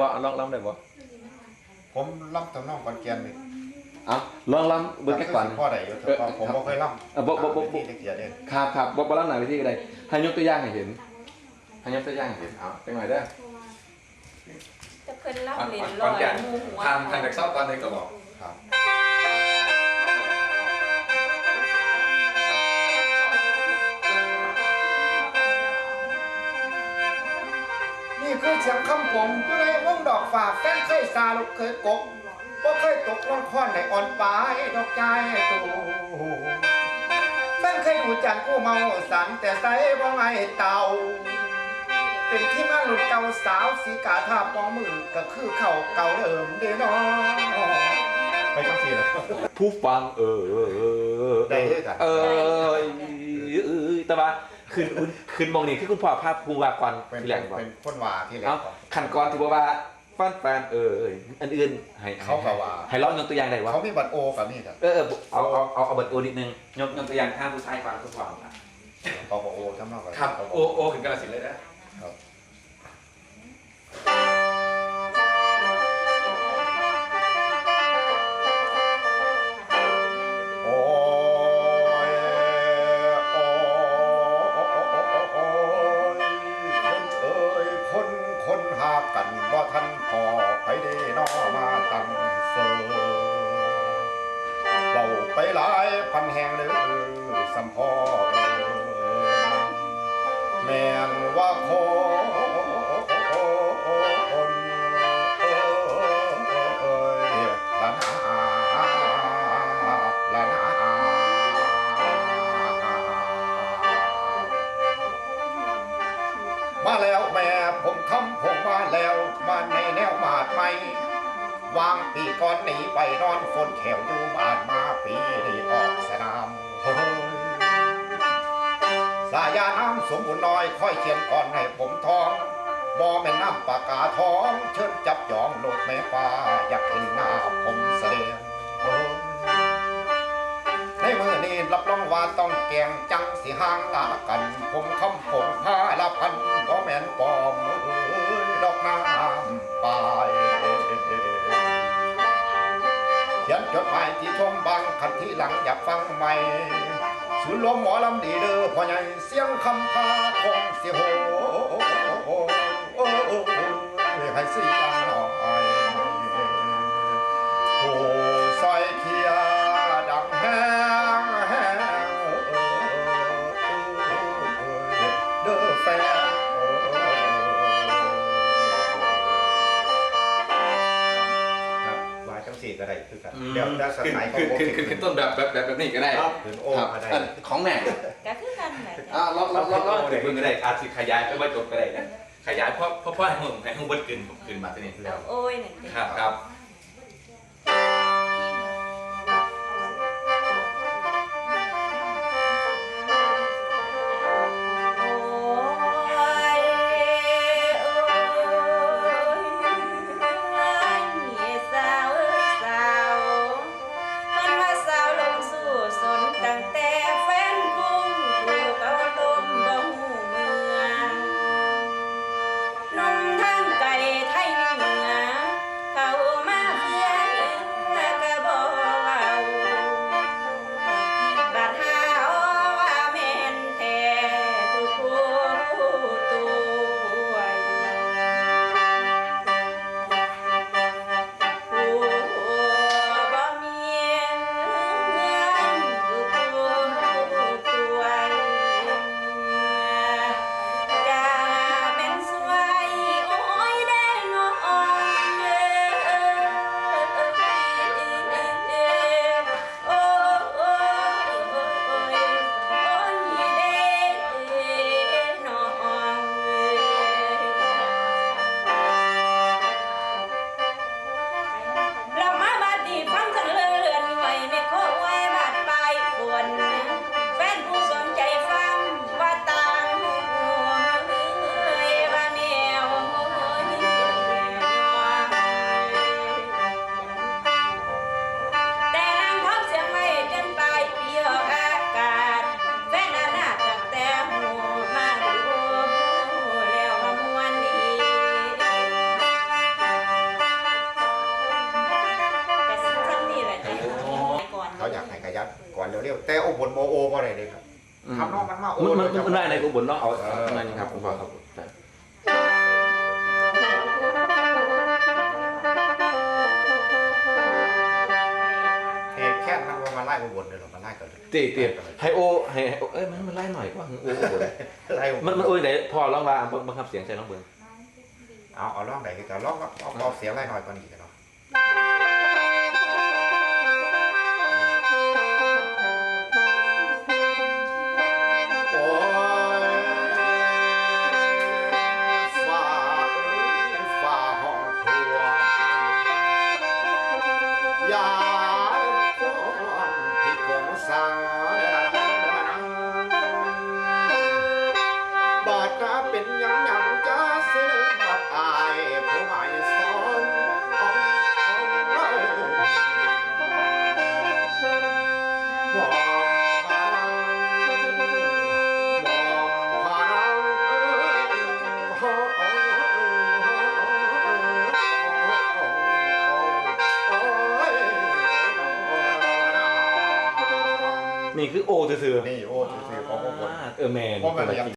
บ่เอาลองลองได้บ่ผมล่ำทำนองก่อนเกียนนี่เอาลองลองเบิ่งแค่ก่อน พ่อใดอยู่แต่ว่าผมบ่เคยล่ำเออบ่บ่บ่บ่ที่เกียนเด้ครับครับบ่บ่ลองหน้าเวิธีก็ได้ให้ยกตัวอย่างให้เห็นให้ยกตัวอย่างให้เห็นเอาจังหน่อยเด้อจะเพิ่นเล่าอะเล่นลก่ออนยแก่นหมูหัวทางทางจากเซาตอนใดก็บอกครับ คือเสียงคำผมอยู่ในวงดอกฝากแฟนเคยซาลูกเคยกบบ่เคยตกลงคอนในอ่อนปลายดอกใจตูแฟนเคยดูจันกู้เมาสันแต่ใส่บ่ไงเตาเป็นที่มารุ่นเก่าสาวสีกาท่าปองมือก็คือเข่าเก่าเดิมเด้น้อไปจังสีแล้วผู้ฟังเออได้เด้อกันเออเออแต่ว่า คืนคืนมองนี่คือคุณพ่อภาพภูวากรเป็นที่แหลงบ่เป็นคนว่าที่แหลเอางก่อนขันก่อนที่บอกว่าฟันแฟนเออเอออันอื่นให้เขาก็ว่าให้ลองยกตัวอย่างได้วะเขามีบัตรโอกับนี่ครับเออเออเอาเอาเอาเอาเบิดโอนิดนึงยกยกตัวอย่างข้างผู้ชายฟังคุณพ่อครับเขาบอกโอทำนองกันครับเขาบโออกโอถึงกระสินเลยนะ พันแห่งเด้อสัมพอแม่นว่าคนละนาละนามาแล้วแม่ผมคำผมมาแล้วมาในแนวบาดไม่ วางปีก่อนหนีไปนอนฝนแขวอยู่บ้านมาปีนี้ออกสนามเฮ้ยสายาน้ำสมบูรณ์น้อยค่อยเขียนก่อนให้ผมท้องบ่แม่น้ำปากกาท้อง เชิญจับจองโลดแม่ฟ้าอยากเห็นหน้าผมแสดงเฮ้ยในมือนี้รับรองว่าต้องแกงจังสิห่างลากัน ผมคำผมพาละพันบ่แม่นปอ หมายที่ชมบางคันที่หลังอยากฟังใหม่ศูนย์รวมหมอลำดีเด้อพ่อใหญ่เสียงคำพาคงเสียโหให้สีตาหน่อยโอ้ ว่าจังสี่ก็ได้คือกันเดี๋ยวจะสขึ้นไตล์ขึ้นของขึ้นขึ้นขึ้นต้นแบบแบบแบบแบบนี้ก็ได้ครับถึงโอ้ครับมาได้อันของแม่ก็คือกันแหละอ่าลองลองลองลองถึงเพิ่งก็ได้อาจสิขยายไปว่าจบก็ได้นะขยายเพราะเพราะเพราะให้ผมให้ผมเบิดขึ้นผมขึ้นมาตัวนี้เอาโอ้ยนั่นเองครับครับ สนตั้งแต่ เรียวแต่โอบนโมโอบ่ได้เลยครับอืมทำนองมันมาโอมันมันเลยครับมันได้ในกูบนเนาะเอาเอเอาอประมาณนี้ครับคุณพ่อครับใช่เฮ้แค่นั้นว่ามาไล่โอบนเลยหรอมาไล่กันเลยตีตีให้โอให้ให้โอเอ้ยมันมันไล่หน่อยกว่าโอ้โหไล่โอบมันมันโอ้ยไหนพอลองว่าบังคับเสียงใส่ลองเบิ่งเอาเอาล่องไหนกันล่องเอาเอาเสียงไล่หน่อยก่อนดีกัน นี่คือโอซื่อนี่โอ้ถือของๆคนเออแมน เพราะมันยัง